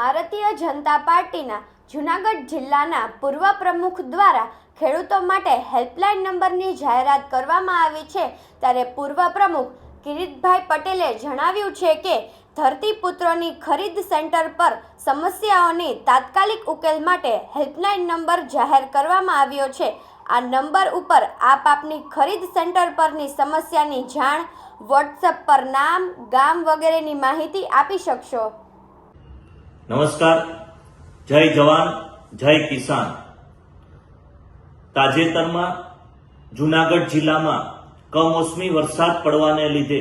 ભારતીય જનતા પાર્ટીના જૂનાગઢ જિલ્લાના પૂર્વ પ્રમુખ દ્વારા ખેડૂતો માટે હેલ્પલાઇન નંબરની જાહેરાત કરવામાં આવી છે. ત્યારે પૂર્વ પ્રમુખ કિરીટભાઈ પટેલે જણાવ્યું છે કે ધરતીપુત્રોની ખરીદ સેન્ટર પર સમસ્યાઓની તાત્કાલિક ઉકેલ માટે હેલ્પલાઇન નંબર જાહેર કરવામાં આવ્યો છે. આ નંબર ઉપર આપ આપની ખરીદ સેન્ટર પરની સમસ્યાની જાણ, વોટ્સએપ પર નામ, ગામ વગેરેની માહિતી આપી શકશો. નમસ્કાર. જય જવાન, જય કિસાન. તાજેતરમાં જુનાગઢ જિલ્લામાં કમોસમી વરસાદ પડવાને લીધે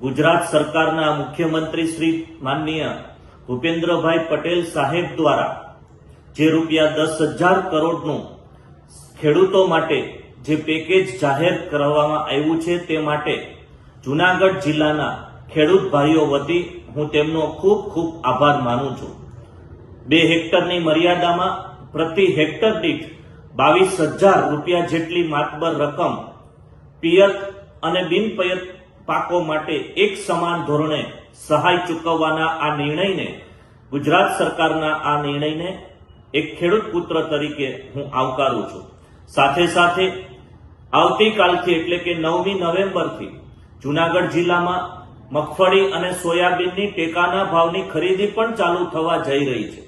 ગુજરાત સરકારના મુખ્યમંત્રી શ્રી માનનીય ભૂપેન્દ્રભાઈ પટેલ સાહેબ દ્વારા જે રૂપિયા દસ હજાર કરોડનું ખેડૂતો માટે જે પેકેજ જાહેર કરવામાં આવ્યું છે તે માટે જુનાગઢ જિલ્લાના ખેડૂત ભાઈઓ વતી હું તેમનો ખૂબ ખૂબ આભાર માનું છું. બે હેક્ટરની મર્યાદામાં પ્રતિ હેક્ટર દીઠ બાવીસ હજાર રૂપિયા જેટલી માતબર રકમ પિયત અને બિનપિયત પાકો માટે એક સમાન ધોરણે સહાય ચૂકવવાના આ નિર્ણયને ગુજરાત સરકારના આ નિર્ણયને એક ખેડૂત પુત્ર તરીકે હું આવકારું છું. સાથે સાથે આવતીકાલથી એટલે કે નવમી નવેમ્બરથી જુનાગઢ જિલ્લામાં મગફળી અને સોયાબીનની ટેકાના ભાવની ખરીદી પણ ચાલુ થવા જઈ રહી છે.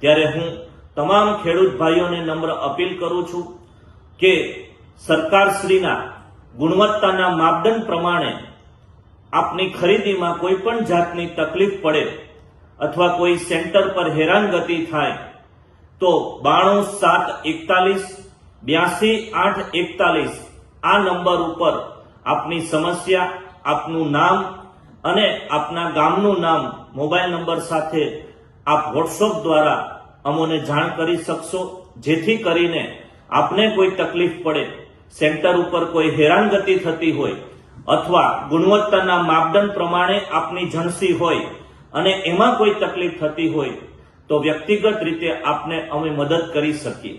ત્યારે હું તમામ ખેડૂત ભાઈઓને નમ્ર અપીલ કરું છું કે સરકારશ્રીના ગુણવત્તાના માપદંડ પ્રમાણે આપની ખરીદીમાં કોઈ પણ જાતની તકલીફ પડે અથવા કોઈ સેન્ટર પર હેરાનગતિ થાય, તો બાણું સાત એકતાલીસ બ્યાસી આઠ એકતાલીસ આ નંબર ઉપર આપની સમસ્યા, આપનું નામ અને આપના ગામનું નામ, મોબાઈલ નંબર સાથે આપ વોટ્સઅપ દ્વારા અમોને જાણ કરી શકશો, જેથી કરીને આપને કોઈ તકલીફ પડે, સેન્ટર ઉપર કોઈ હેરાનગતિ થતી હોય, અથવા ગુણવત્તાના માપદંડ પ્રમાણે આપની જણસી હોય અને એમાં કોઈ તકલીફ થતી હોય, તો વ્યક્તિગત રીતે આપને અમે મદદ કરી શકીએ.